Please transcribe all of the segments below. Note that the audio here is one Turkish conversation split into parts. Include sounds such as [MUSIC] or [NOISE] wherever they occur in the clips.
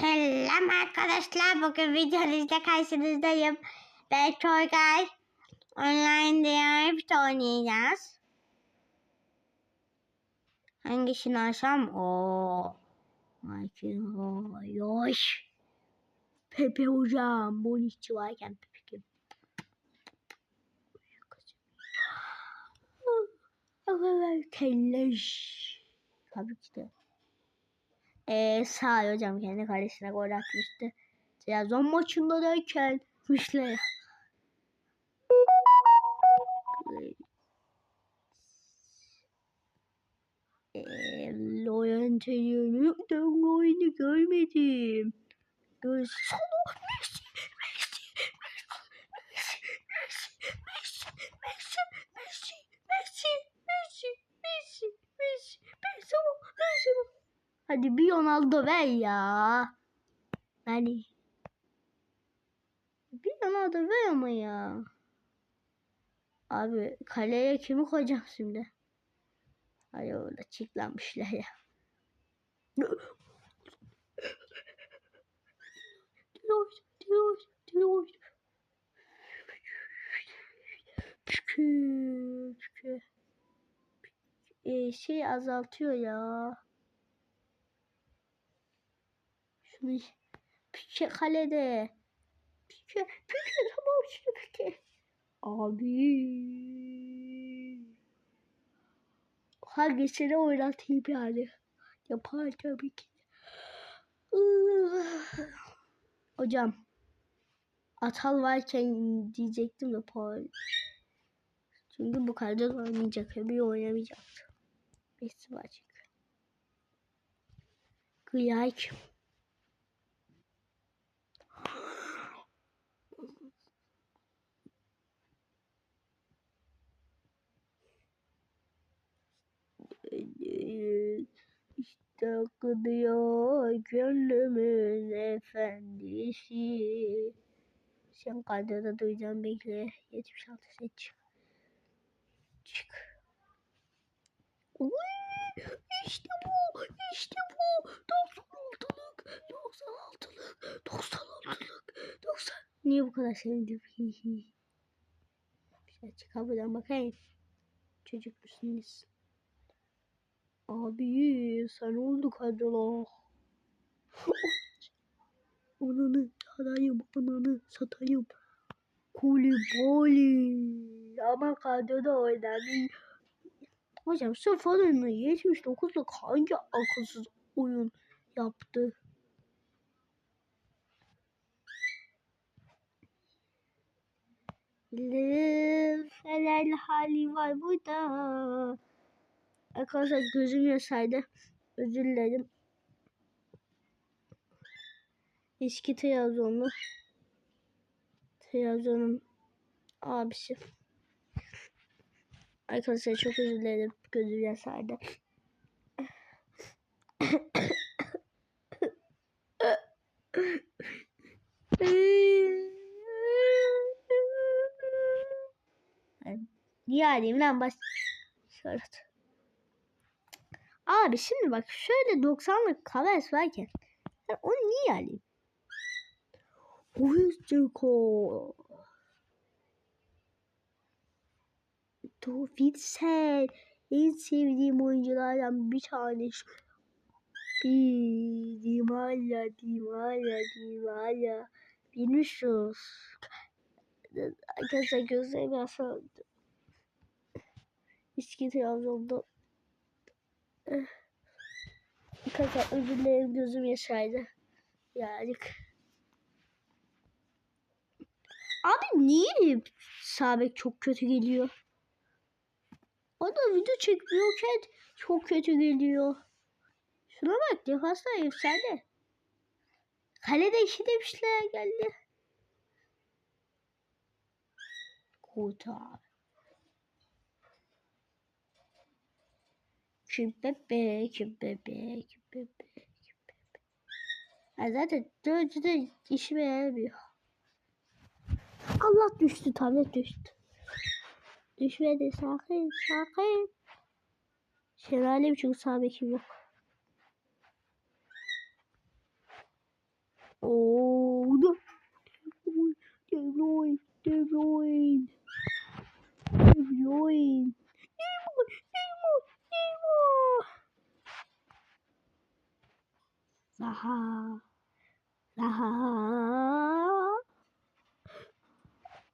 Selam arkadaşlar. Bugün videonuzda karşınızdayım. Ben Toygay. Online Diyanet oynayacağız. Hangisini açsam? Oo. Michael Yoş. Pepe hocam. Bu işçi varken Pepe kim? Kelleş. Tabii ki de. Ee, Sağ hocam kendi kalesine gol atmıştı. Trabzon maçında derken Müşle. Ee, Laurent Taylor'ın görmedim. Göz Hadi bir Ronaldo ver ya. Yani bir Ronaldo ver ama ya. Abi kaleye kimi koyacağım şimdi? Hadi orada çiktlenmişler ya. Diyor, diyor. Pükü, pükü. Ee, şey azaltıyor ya. Şunu pike kalede. Pike, pike tamam şunu pike. Abi. Hangisini oynatayım yani? Yapar tabii ki. Hocam. Atal varken diyecektim de Paul. Çünkü bu kadar oynayacak. Bir oynamayacak. Messi var çünkü. Kıyak. İşte akıyor gönlümün efendisi. Sen kadroda duyacağım bekle. 76 seç. Çık. Uy, işte bu. işte bu. 96'lık. 96'lık. 96'lık. 90. Niye bu kadar sevindim? Şöyle çıkabilen bakayım. Çocuk musunuz? Abi sen oldu kadrola. [LAUGHS] Ananı satayım, ananı satayım. Kulübali. Ama kadroda oynadı. Hocam sırf oyunu 79'luk hangi akılsız oyun yaptı? Fenerli hali var burada. Arkadaşlar gözüm yaşaydı. Özür dilerim. Eski Trabzonlu. Trabzon'un abisi. Arkadaşlar çok özür dilerim. Gözüm yaşaydı. Niye arayayım lan baş... Şöyle. Abi şimdi bak şöyle 90'lık kaves varken ben onu niye alayım? Oyuncuko. Dovitsel. En sevdiğim oyunculardan bir tanesi. Bir Dimaya, Dimaya, Dimaya. Vinicius. Arkadaşlar gözlerimi açamadım. İski Trabzon'da Arkadaşlar özür dilerim gözüm yaşaydı. Yani. Abi niye Sabek çok kötü geliyor? O da video çekmiyorken çok kötü geliyor. Şuna bak defanslar efsane. Kalede işi demişler geldi. Kurtar. Kim bebe, kim bebe, kim bebe, kim bebe. Ya zaten dördüde işime yaramıyor. Allah düştü, tablet düştü. Düşmedi, sakın, sakın. Şelale çünkü sağ bekim yok. Oo, da. De Bruyne, De Bruyne. De Bruyne. Neymar, Neymar, Neymar. Zaha. Zaha.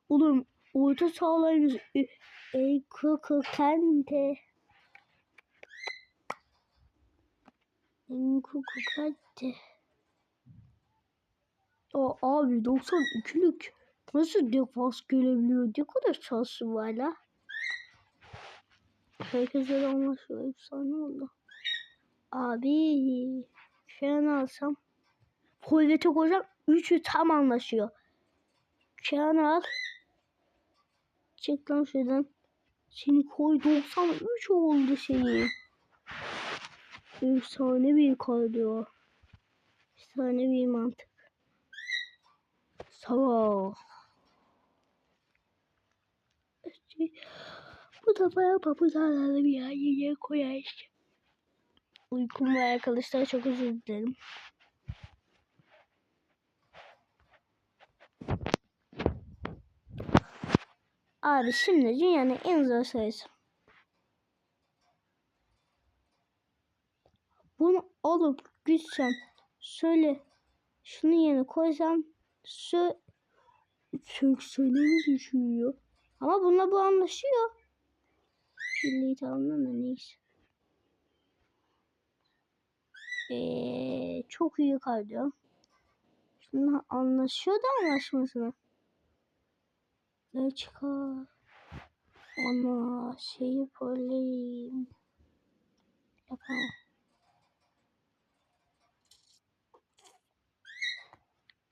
Oğlum orta sahalarımız e, e, Koko Kante. Koko Kante. Ya abi 92'lük nasıl defans gelebiliyor? Ne kadar şansı var la. Herkese anlaşıyor. Efsane oldu. Abi Kenan alsam. Forvet'e koysam üçü tam anlaşıyor. Kenan al. Çek lan şuradan. Seni koy 93 oldu seni. Efsane bir kadro. Efsane bir mantık. Sabah. Bu da bayağı papuzalarla bir yerine koyar. Uykum var arkadaşlar çok özür dilerim. Abi şimdi dünyanın en zor sayısı. Bunu alıp gitsem söyle şunu yerine koysam sö söksene düşüyor. Ama bununla bu anlaşıyor. Birliği tamamlan da neyse. Ee, çok iyi kalıyor. Şununla anlaşıyor da anlaşmasına. Ne çıkar? Ona şey yapayım. Yapamam.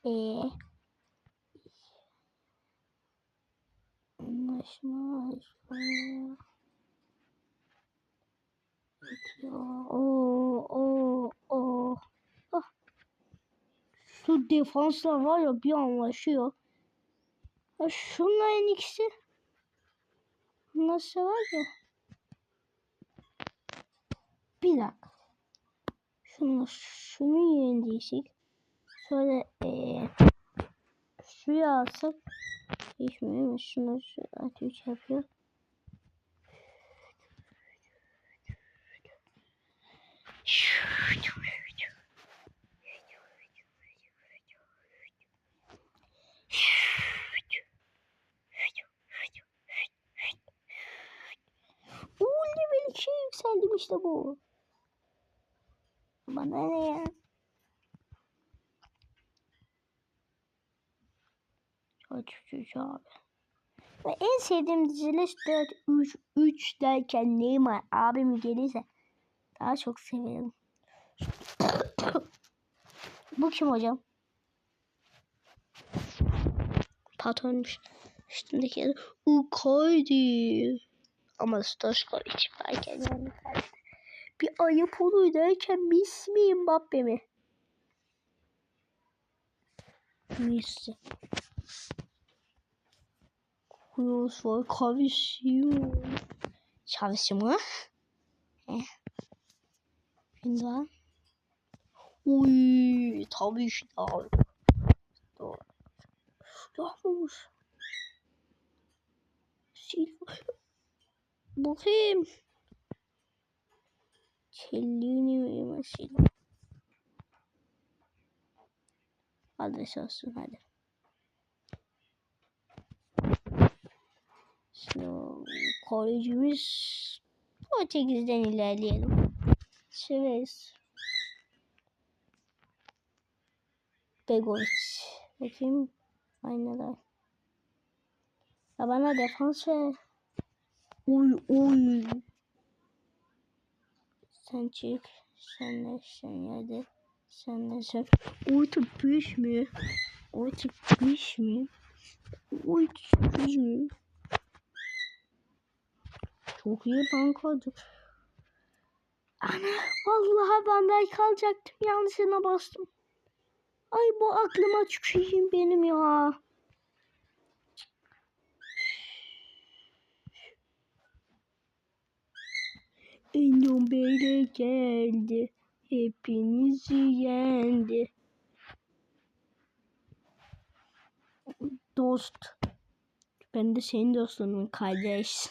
Ee, anlaşma. Bitiyor. Oo, oo, oo. Ah. Şu defanslar var ya bir anlaşıyor. Ya şunların ikisi nasıl var ya? Bir dakika. Şunu, şunu değişik. Sonra ee, şuraya alsak değişmiyor mu? Şunu şu ateş yapıyor. İşte bu. Bana ne ya? Çocuk abi. Ve en sevdiğim diziliş 4 3 3 derken Neymar abim gelirse daha çok severim. [COUGHS] Bu kim hocam? Patronmuş. Üstündeki adı Ukaydi. Ama Stoşkovic varken yani bir ayıp olur derken Miss mi Mbappe mi? Miss. Kuyos var. Kavişiyor. Çalışı mı? Heh. Gündoğan. Uy, tabii abi. Doğru. Yapmamış. Silva. Bakayım. Kellini mi mesela? Adres olsun hadi. Şimdi kolejimiz Portekiz'den ilerleyelim. Severiz. Begovic. Bakayım. Aynalar. Ya bana defans ver. Oy oy. Sen çık. Sen de sen yerde. Sen de sen. Orta beş mi? Orta beş mi? Orta sekiz mi? Çok iyi bankadı. Ana vallahi ben belki kalacaktım. Yanlışına bastım. Ay bu aklıma tüküreyim benim ya. Enon Bey'le geldi. Hepinizi yendi. Dost. Ben de senin dostunum kardeş.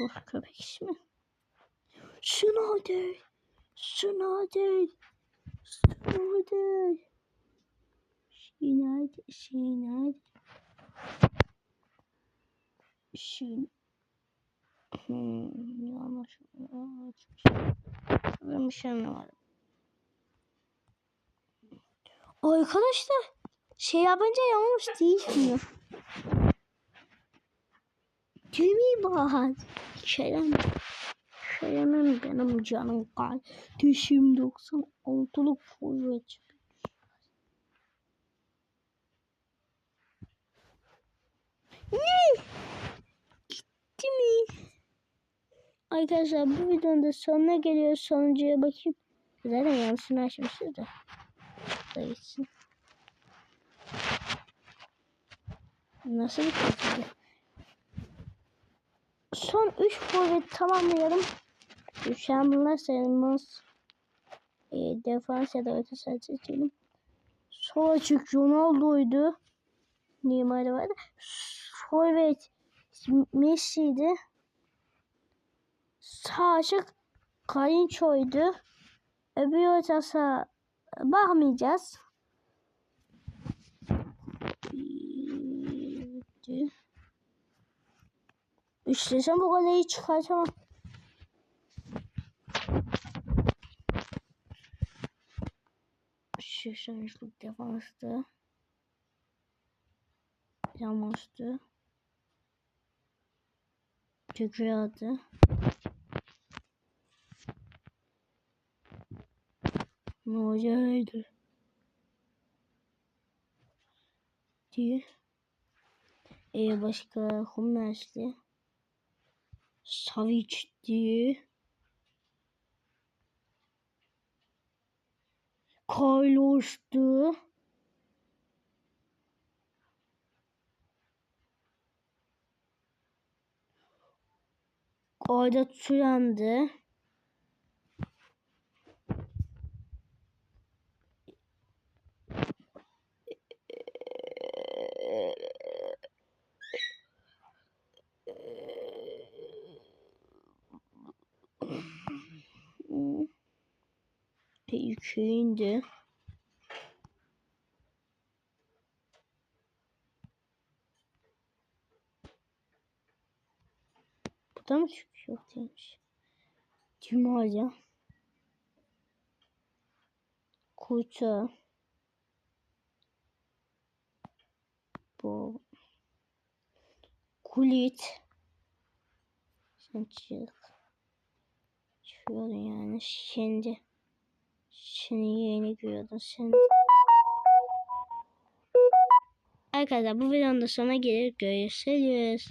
Dost köpek ismi. Schneider. Schneider. Schneider. Schneider. Schneider. Schneider. Hmm, yanlış. Ben bir şey anlamadım. Arkadaşlar şey yapınca yanlış değişmiyor. Gemi bahar. Kerem. Kerem'im benim canım kardeşim 96'lık forvet. Ne? Gitti mi? Arkadaşlar bu videonun da sonuna geliyoruz. Sonuncuya bakayım. Zaten yanlışını açmışız da. Da gitsin. Nasıl bir kaçırdı? Son 3 forvet tamamlayalım. Düşen bunlar sayılmaz. E, defans ya da öte seçelim. Sol açık Ronaldo'ydu. Neymar vardı. Forvet Messi'ydi. Sağ açık Kayınço'ydu. Öbür orta saha bakmayacağız. İstesem bu kadar iyi çıkartamam. Sonuçluk defanstı. Yamıştı. Tükürüyordu. Ne olacaktı? Diye. Ee, başka Hummels'li. Savic diye. Carlos'tu. Orada Turan'dı. Hüseyin Bu da mı çıkıyor demiş. Cumali. Kutu. Bu. Kulit. Sen çık. Çıkıyordun yani şimdi. Seni yeni görüyordun sen. Arkadaşlar bu videonun da sonuna gelir. Görüşürüz.